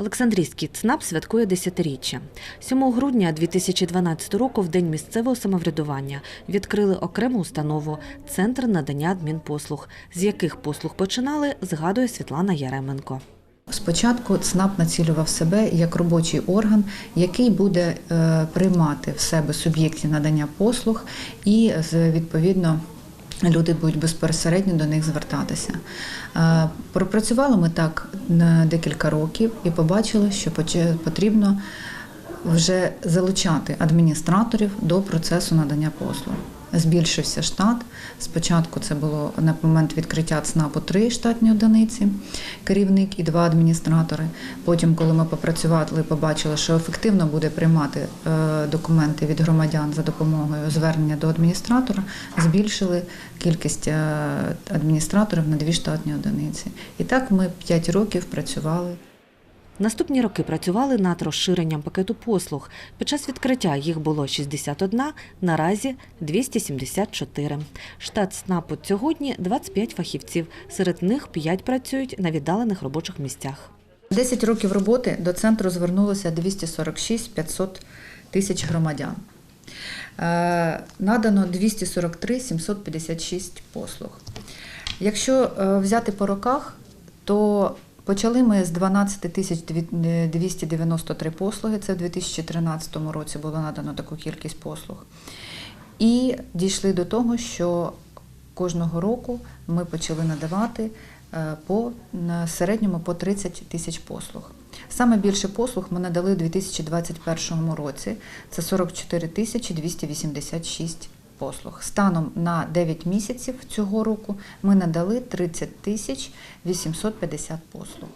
Олександрійський ЦНАП святкує десятиріччя. 7 грудня 2012 року, в день місцевого самоврядування, відкрили окрему установу Центр надання адмінпослуг, з яких послуг починали, згадує Світлана Яременко. Спочатку ЦНАП націлював себе як робочий орган, який буде е, приймати в себе суб'єктів надання послуг, і відповідно люди будуть безпосередньо до них звертатися. Е, Пропрацювали ми так декілька років і побачили, що потрібно вже залучати адміністраторів до процесу надання послуг. Збільшився штат. Спочатку це було на момент відкриття ЦНАПу три штатні одиниці, керівник і два адміністратори. Потім, коли ми попрацювали, побачили, що ефективно буде приймати е, документи від громадян за допомогою звернення до адміністратора, збільшили кількість е, адміністраторів на дві штатні одиниці. І так ми п'ять років працювали. Наступні роки працювали над розширенням пакету послуг. Під час відкриття їх було 61, наразі 274. Штат СНАПу сьогодні 25 фахівців. Серед них 5 працюють на віддалених робочих місцях. 10 років роботи до центру звернулося 246 500 тисяч громадян. Е, Надано 243 756 послуг. Якщо е, взяти по роках, то почали ми з 12 тисяч 293 послуги. Це в 2013 році було надано таку кількість послуг. І дійшли до того, що кожного року ми почали надавати е, по на середньому по 30 тисяч послуг. Саме більше послуг ми надали у 2021 році. Це 44 тисячі 286 послуг. Станом на 9 місяців цього року ми надали 30 тисяч 850 послуг.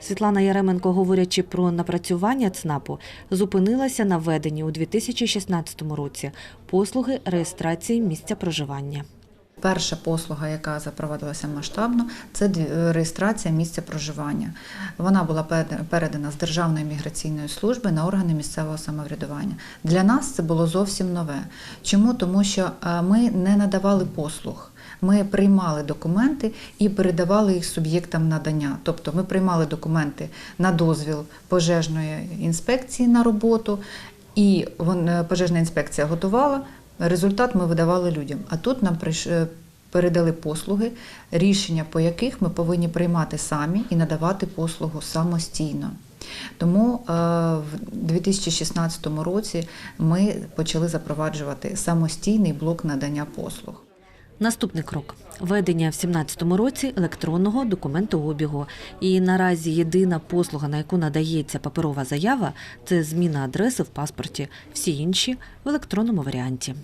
Світлана Яременко, говорячи про напрацювання ЦНАПу, зупинилася на введенні у 2016 році послуги реєстрації місця проживання. Перша послуга, яка запровадилася масштабно, це реєстрація місця проживання. Вона була передана з Державної міграційної служби на органи місцевого самоврядування. Для нас це було зовсім нове. Чому? Тому що е, ми не надавали послуг. Ми приймали документи і передавали їх суб'єктам надання. Тобто ми приймали документи на дозвіл пожежної інспекції на роботу, і е, пожежна інспекція готувала. Результат ми видавали людям. А тут нам е, передали послуги, рішення по яких ми повинні приймати самі і надавати послугу самостійно. Тому е, в 2016 році ми почали запроваджувати самостійний блок надання послуг. Наступний крок введення в 2017 році електронного документообігу. І наразі єдина послуга, на яку надається паперова заява, це зміна адреси в паспорті. Всі інші в електронному варіанті.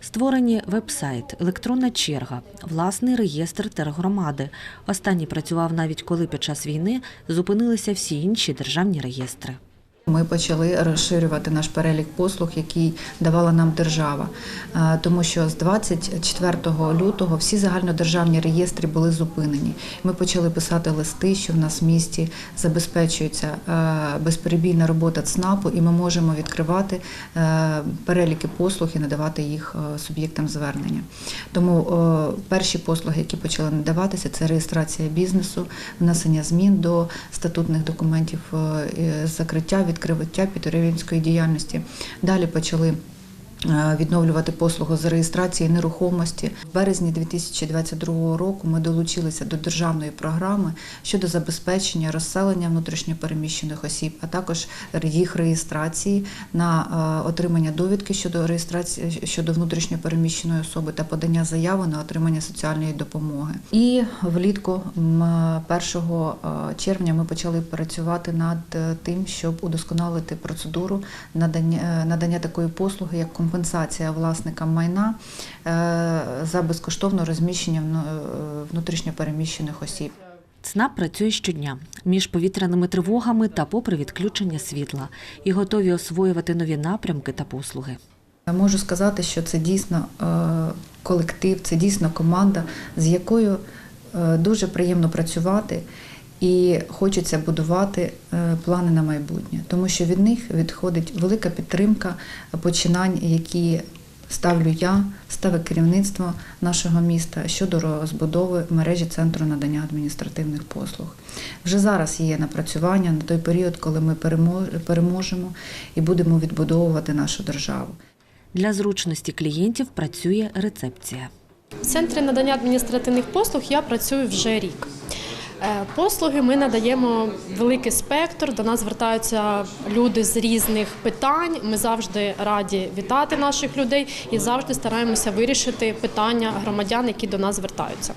Створені веб-сайт, електронна черга, власний реєстр тергромади. Останній працював навіть коли під час війни зупинилися всі інші державні реєстри. Ми почали розширювати наш перелік послуг, який давала нам держава, Е, тому що з 24 лютого всі загальнодержавні реєстри були зупинені. Ми почали писати листи, що в нас в місті забезпечується е, безперебійна робота ЦНАПу, і ми можемо відкривати е, переліки послуг і надавати їх суб'єктам звернення. Тому перші послуги, які почали надаватися, це реєстрація бізнесу, внесення змін до статутних документів, е, е, відкриття пітеревінської діяльності. Далі почали відновлювати послугу з реєстрації нерухомості. В березні 2022 року ми долучилися до державної програми щодо забезпечення розселення внутрішньопереміщених осіб, а також їх реєстрації на е, отримання довідки щодо реєстрації щодо внутрішньопереміщеної особи та подання заяви на отримання соціальної допомоги. І влітку м, 1 е, червня ми почали працювати над е, тим, щоб удосконалити процедуру надання, е, надання такої послуги, як компенсація власникам майна е, за безкоштовне розміщення е, внутрішньопереміщених осіб. ЦНАП працює щодня між повітряними тривогами та попри відключення світла і готові освоювати нові напрямки та послуги. Я Можу сказати, що це дійсно е, колектив, це дійсно команда, з якою дуже приємно працювати. І хочеться будувати е, плани на майбутнє, тому що від них відходить велика підтримка починань, які ставлю я, ставить керівництво нашого міста щодо розбудови мережі центру надання адміністративних послуг. Вже зараз є напрацювання на той період, коли ми переможемо і будемо відбудовувати нашу державу. Для зручності клієнтів працює рецепція. В центрі надання адміністративних послуг я працюю вже рік. Е, Послуги ми надаємо великий спектр. До нас звертаються люди з різних питань. Ми завжди раді вітати наших людей і завжди стараємося вирішити питання громадян, які до нас звертаються.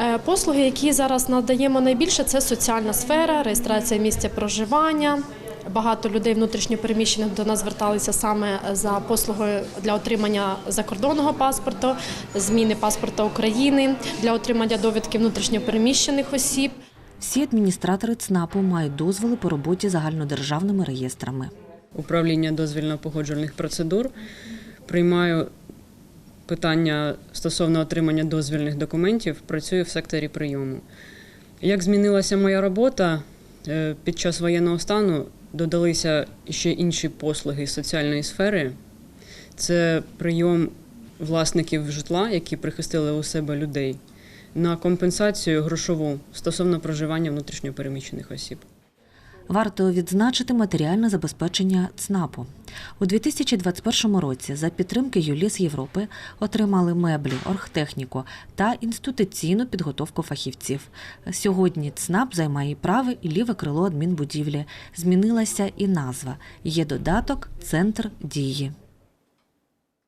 Е, Послуги, які зараз надаємо найбільше, це соціальна сфера, реєстрація місця проживання. Багато людей внутрішньопереміщених до нас зверталися саме за послугою для отримання закордонного паспорту, зміни паспорта України для отримання довідки внутрішньопереміщених осіб. Всі адміністратори ЦНАПу мають дозволи по роботі загальнодержавними реєстрами. управління дозвільно-погоджувальних процедур. Приймаю питання стосовно отримання дозвільних документів, працюю в секторі прийому. Як змінилася моя робота Е, під час воєнного стану, додалися ще інші послуги соціальної сфери. Це прийом власників житла, які прихистили у себе людей, на компенсацію грошову стосовно проживання внутрішньопереміщених осіб. Варто відзначити матеріальне забезпечення ЦНАПу. У 2021 році за підтримки ЮЛІС Європи отримали меблі, оргтехніку та інституційну підготовку фахівців. Сьогодні ЦНАП займає праве і ліве крило адмінбудівлі. Змінилася і назва. Є додаток Центр дії.